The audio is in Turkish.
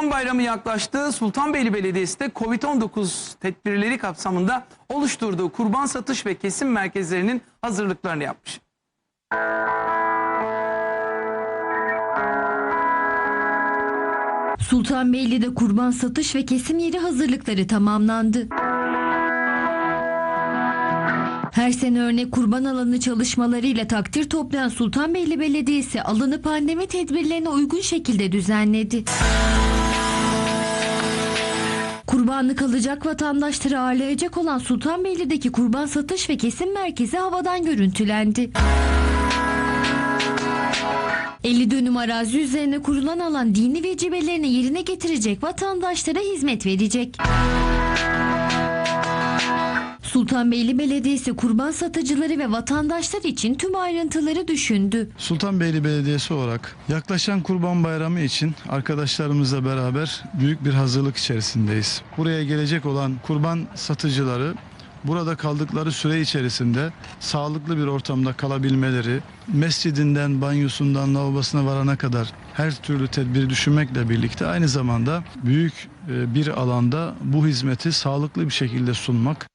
Kurban Bayramı yaklaştı. Sultanbeyli Belediyesi de Covid-19 tedbirleri kapsamında oluşturduğu kurban satış ve kesim merkezlerinin hazırlıklarını yapmış. Sultanbeyli'de kurban satış ve kesim yeri hazırlıkları tamamlandı. Her sene örnek kurban alanı çalışmalarıyla takdir toplayan Sultanbeyli Belediyesi alanı pandemi tedbirlerine uygun şekilde düzenledi. Kurbanlık alacak vatandaşları ağırlayacak olan Sultanbeyli'deki kurban satış ve kesim merkezi havadan görüntülendi. 50 dönüm arazi üzerine kurulan alan dini vecibelerini yerine getirecek vatandaşlara hizmet verecek. Sultanbeyli Belediyesi kurban satıcıları ve vatandaşlar için tüm ayrıntıları düşündü. Sultanbeyli Belediyesi olarak yaklaşan Kurban Bayramı için arkadaşlarımızla beraber büyük bir hazırlık içerisindeyiz. Buraya gelecek olan kurban satıcıları burada kaldıkları süre içerisinde sağlıklı bir ortamda kalabilmeleri, mescidinden, banyosundan, lavabosuna varana kadar her türlü tedbiri düşünmekle birlikte aynı zamanda büyük e, bir alanda bu hizmeti sağlıklı bir şekilde sunmak